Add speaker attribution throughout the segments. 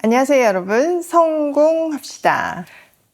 Speaker 1: 안녕하세요, 여러분. 성공합시다.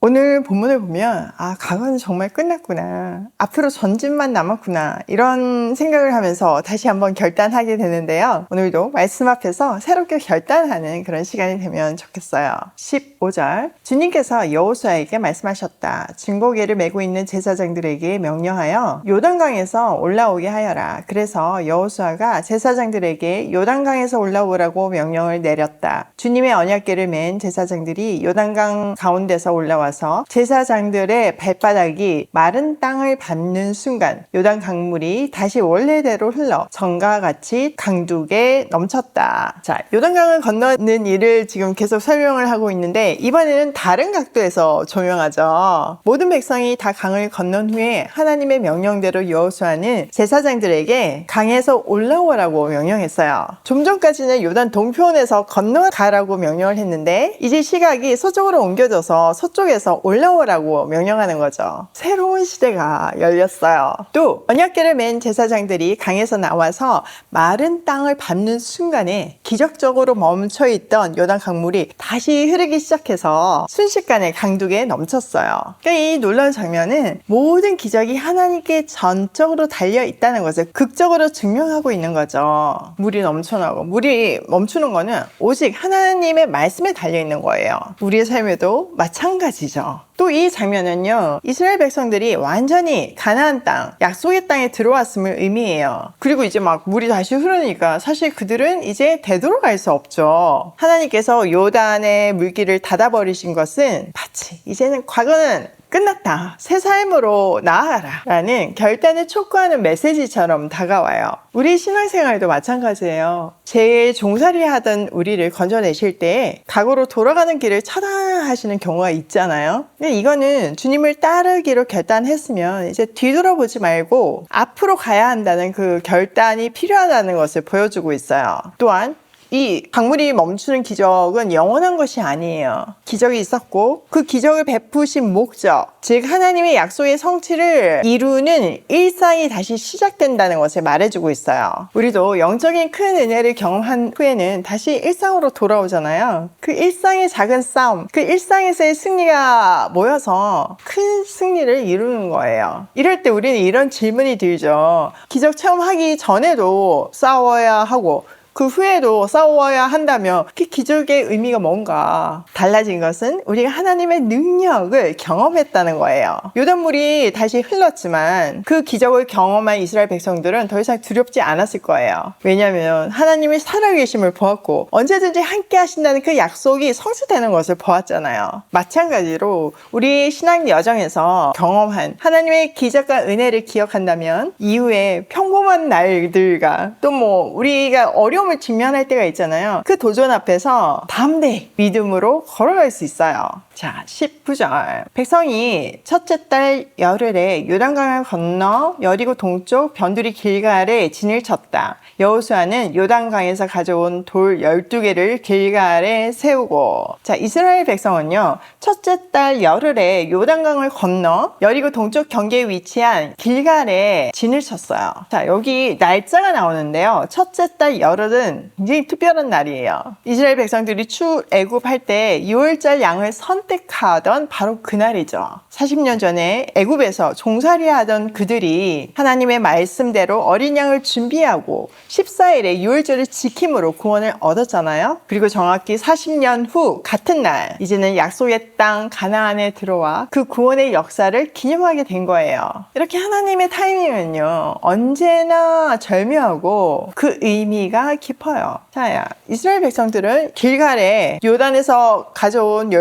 Speaker 1: 오늘 본문을 보면, 아, 과거는 정말 끝났구나. 앞으로 전진만 남았구나. 이런 생각을 하면서 다시 한번 결단하게 되는데요. 오늘도 말씀 앞에서 새롭게 결단하는 그런 시간이 되면 좋겠어요. 15절. 주님께서 여호수아에게 말씀하셨다. 증거계를 메고 있는 제사장들에게 명령하여 요단강에서 올라오게 하여라. 그래서 여호수아가 제사장들에게 요단강에서 올라오라고 명령을 내렸다. 주님의 언약계를 맨 제사장들이 요단강 가운데서 올라와서 제사장들의 발바닥이 마른 땅을 밟는 순간 요단 강물이 다시 원래대로 흘러 전과 같이 강둑에 넘쳤다. 자, 요단강을 건너는 일을 지금 계속 설명을 하고 있는데 이번에는 다른 각도에서 조명하죠. 모든 백성이 다 강을 건넌 후에 하나님의 명령대로 여호수아는 제사장들에게 강에서 올라오라고 명령했어요. 좀 전까지는 요단 동편에서 건너가라고 명령을 했는데 이제 시각이 서쪽으로 옮겨져서 서쪽에서 올라오라고 명령하는 거죠. 새로운 시대가 열렸어요. 또 언약계를 맨 제사장들이 강에서 나와서 마른 땅을 밟는 순간에 기적적으로 멈춰 있던 요단 강물이 다시 흐르기 시작해서 순식간에 강둑에 넘쳤어요. 그러니까 이 놀라운 장면은 모든 기적이 하나님께 전적으로 달려 있다는 것을 극적으로 증명하고 있는 거죠. 물이 넘쳐나고 물이 멈추는 거는 오직 하나님의 말씀에 달려 있는 거예요. 우리의 삶에도 마찬가지죠. 또 이 장면은요, 이스라엘 백성들이 완전히 가나안 땅, 약속의 땅에 들어왔음을 의미해요. 그리고 이제 막 물이 다시 흐르니까 사실 그들은 이제 되돌아갈 수 없죠. 하나님께서 요단의 물길을 닫아버리신 것은 마치 이제는 과거는 끝났다. 새 삶으로 나아가라. 라는 결단을 촉구하는 메시지처럼 다가와요. 우리 신앙생활도 마찬가지예요. 제일 종살이 하던 우리를 건져내실 때 각오로 돌아가는 길을 차단하시는 경우가 있잖아요. 근데 이거는 주님을 따르기로 결단했으면 이제 뒤돌아보지 말고 앞으로 가야 한다는 그 결단이 필요하다는 것을 보여주고 있어요. 또한 이 강물이 멈추는 기적은 영원한 것이 아니에요. 기적이 있었고 그 기적을 베푸신 목적, 즉 하나님의 약속의 성취를 이루는 일상이 다시 시작된다는 것을 말해주고 있어요. 우리도 영적인 큰 은혜를 경험한 후에는 다시 일상으로 돌아오잖아요. 그 일상의 작은 싸움, 그 일상에서의 승리가 모여서 큰 승리를 이루는 거예요. 이럴 때 우리는 이런 질문이 들죠. 기적 체험하기 전에도 싸워야 하고 그 후에도 싸워야 한다면 그 기적의 의미가 뭔가 달라진 것은 우리가 하나님의 능력을 경험했다는 거예요. 요단물이 다시 흘렀지만 그 기적을 경험한 이스라엘 백성들은 더 이상 두렵지 않았을 거예요. 왜냐하면 하나님의 살아계심을 보았고 언제든지 함께 하신다는 그 약속이 성취되는 것을 보았잖아요. 마찬가지로 우리 신앙 여정에서 경험한 하나님의 기적과 은혜를 기억한다면 이후에 평범한 날들과 또 뭐 우리가 어려운 어려움을 직면할 때가 있잖아요. 그 도전 앞에서 담대 믿음으로 걸어갈 수 있어요. 자, 19절. 백성이 첫째 달 열흘에 요단강을 건너 여리고 동쪽 변두리 길갈에 진을 쳤다. 여호수아는 요단강에서 가져온 돌 12개를 길갈에 세우고 자, 이스라엘 백성은요. 첫째 달 열흘에 요단강을 건너 여리고 동쪽 경계에 위치한 길갈에 진을 쳤어요. 자, 여기 날짜가 나오는데요. 첫째 달 열흘은 굉장히 특별한 날이에요. 이스라엘 백성들이 출애굽할 때 6월절 양을 선 택하던 바로 그날이죠. 40년 전에 애굽에서 종살이 하던 그들이 하나님의 말씀대로 어린 양을 준비하고 14일에 6월절을 지킴으로 구원을 얻었잖아요. 그리고 정확히 40년 후 같은 날 이제는 약속의 땅 가나안에 들어와 그 구원의 역사를 기념하게 된 거예요. 이렇게 하나님의 타이밍은요. 언제나 절묘하고 그 의미가 깊어요. 자, 이스라엘 백성들은 길갈에 요단에서 가져온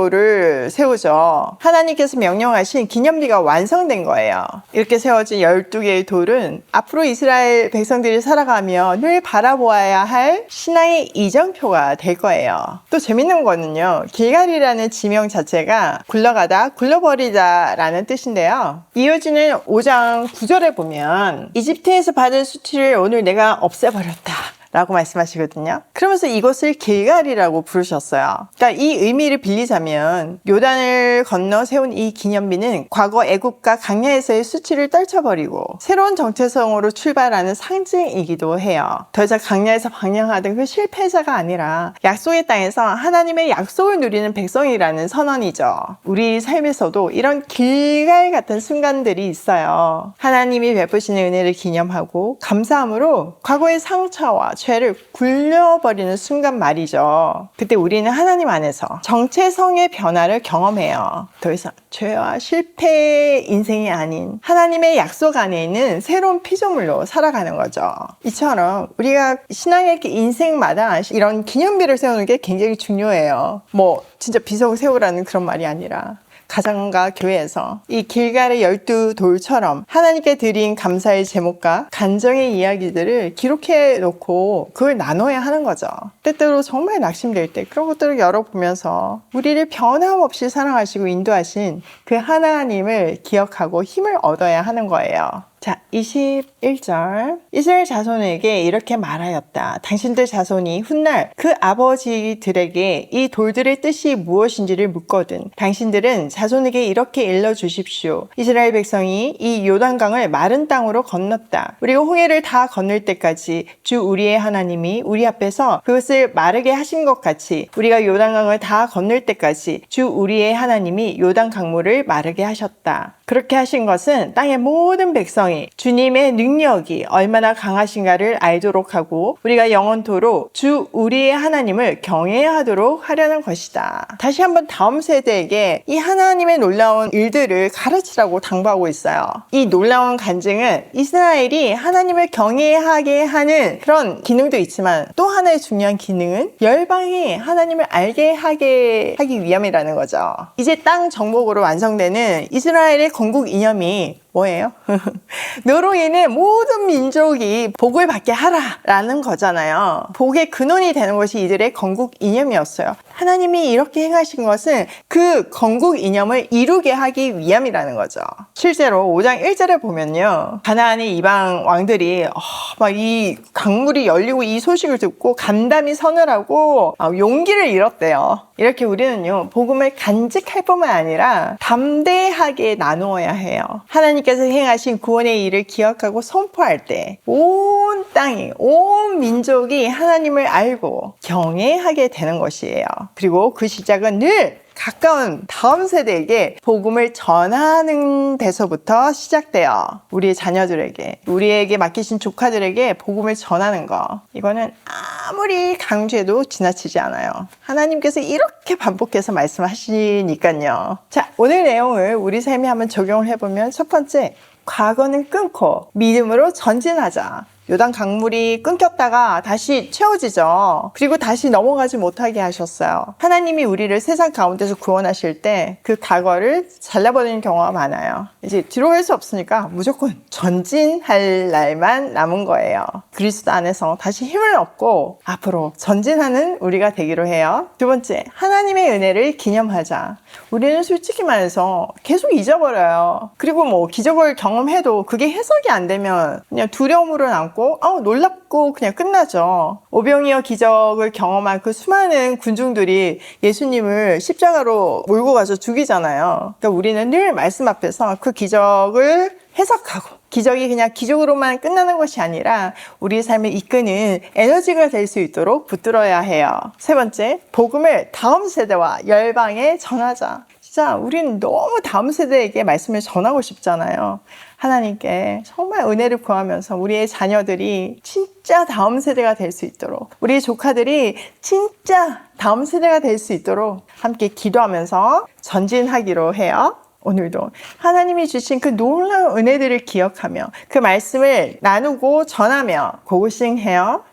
Speaker 1: 12돌을 세우죠. 하나님께서 명령하신 기념비가 완성된 거예요. 이렇게 세워진 12개의 돌은 앞으로 이스라엘 백성들이 살아가며 늘 바라보아야 할 신앙의 이정표가 될 거예요. 또 재밌는 거는요. 길갈이라는 지명 자체가 굴러가다 굴러버리다 라는 뜻인데요. 이어지는 5장 9절에 보면 이집트에서 받은 수치를 오늘 내가 없애버렸다. 라고 말씀하시거든요. 그러면서 이곳을 길갈이라고 부르셨어요. 그러니까 이 의미를 빌리자면 요단을 건너 세운 이 기념비는 과거 애국과 강야에서의 수치를 떨쳐버리고 새로운 정체성으로 출발하는 상징이기도 해요. 더 이상 강야에서 방향하던 그 실패자가 아니라 약속의 땅에서 하나님의 약속을 누리는 백성이라는 선언이죠. 우리 삶에서도 이런 길갈 같은 순간들이 있어요. 하나님이 베푸시는 은혜를 기념하고 감사함으로 과거의 상처와 죄를 굴려버리는 순간 말이죠. 그때 우리는 하나님 안에서 정체성의 변화를 경험해요. 더 이상 죄와 실패의 인생이 아닌 하나님의 약속 안에 있는 새로운 피조물로 살아가는 거죠. 이처럼 우리가 신앙의 인생마다 이런 기념비를 세우는 게 굉장히 중요해요. 뭐 진짜 비석을 세우라는 그런 말이 아니라 가정과 교회에서 이 길갈의 열두 돌처럼 하나님께 드린 감사의 제목과 간정의 이야기들을 기록해 놓고 그걸 나눠야 하는 거죠. 때때로 정말 낙심될 때 그런 것들을 열어보면서 우리를 변함없이 사랑하시고 인도하신 그 하나님을 기억하고 힘을 얻어야 하는 거예요. 자, 21절. 이스라엘 자손에게 이렇게 말하였다. 당신들 자손이 훗날 그 아버지들에게 이 돌들의 뜻이 무엇인지를 묻거든. 당신들은 자손에게 이렇게 일러 주십시오. 이스라엘 백성이 이 요단강을 마른 땅으로 건넜다. 우리가 홍해를 다 건널 때까지 주 우리의 하나님이 우리 앞에서 그것을 마르게 하신 것 같이 우리가 요단강을 다 건널 때까지 주 우리의 하나님이 요단 강물을 마르게 하셨다. 그렇게 하신 것은 땅의 모든 백성이 주님의 능력이 얼마나 강하신가를 알도록 하고 우리가 영원토록 주 우리의 하나님을 경외하도록 하려는 것이다. 다시 한번 다음 세대에게 이 하나님의 놀라운 일들을 가르치라고 당부하고 있어요. 이 놀라운 간증은 이스라엘이 하나님을 경외하게 하는 그런 기능도 있지만 또 하나의 중요한 기능은 열방이 하나님을 알게 하게 하기 위함이라는 거죠. 이제 땅 정복으로 완성되는 이스라엘의 건국 이념이 뭐예요? 인해 모든 민족이 복을 받게 하라라는 거잖아요. 복의 근원이 되는 것이 이들의 건국 이념이었어요. 하나님이 이렇게 행하신 것은 그 건국 이념을 이루게 하기 위함이라는 거죠. 실제로 5장 1절에 보면요. 가나안의 이방 왕들이 어, 막이 강물이 열리고 이 소식을 듣고 간담이 서늘하고 어, 용기를 잃었대요. 이렇게 우리는요, 복음을 간직할 뿐만 아니라 담대하게 나누어야 해요. 하나님 께서 행하신 구원의 일을 기억하고 선포할 때, 온 땅이, 온 민족이 하나님을 알고 경외하게 되는 것이에요. 그리고 그 시작은 늘 가까운 다음 세대에게 복음을 전하는 데서부터 시작돼요. 우리의 자녀들에게, 우리에게 맡기신 조카들에게 복음을 전하는 거. 이거는 아 무리 강조해도 지나치지 않아요. 하나님께서 이렇게 반복해서 말씀하시니까요. 자, 오늘 내용을 우리 삶에 한번 적용을 해보면 첫 번째, 과거는 끊고 믿음으로 전진하자. 요단 강물이 끊겼다가 다시 채워지죠. 그리고 다시 넘어가지 못하게 하셨어요. 하나님이 우리를 세상 가운데서 구원하실 때 그 과거를 잘라버리는 경우가 많아요. 이제 뒤로 갈 수 없으니까 무조건 전진할 날만 남은 거예요. 그리스도 안에서 다시 힘을 얻고 앞으로 전진하는 우리가 되기로 해요. 두 번째, 하나님의 은혜를 기념하자. 우리는 솔직히 말해서 계속 잊어버려요. 그리고 뭐 기적을 경험해도 그게 해석이 안 되면 그냥 두려움으로 남고 아 놀랍고 그냥 끝나죠. 오병이어 기적을 경험한 그 수많은 군중들이 예수님을 십자가로 몰고 가서 죽이잖아요. 그러니까 우리는 늘 말씀 앞에서 그 기적을 해석하고 기적이 그냥 기적으로만 끝나는 것이 아니라 우리 삶을 이끄는 에너지가 될 수 있도록 붙들어야 해요. 세 번째, 복음을 다음 세대와 열방에 전하자. 진짜 우리는 너무 다음 세대에게 말씀을 전하고 싶잖아요. 하나님께 정말 은혜를 구하면서 우리의 자녀들이 진짜 다음 세대가 될 수 있도록 우리 조카들이 진짜 다음 세대가 될 수 있도록 함께 기도하면서 전진하기로 해요. 오늘도 하나님이 주신 그 놀라운 은혜들을 기억하며 그 말씀을 나누고 전하며 고고싱해요.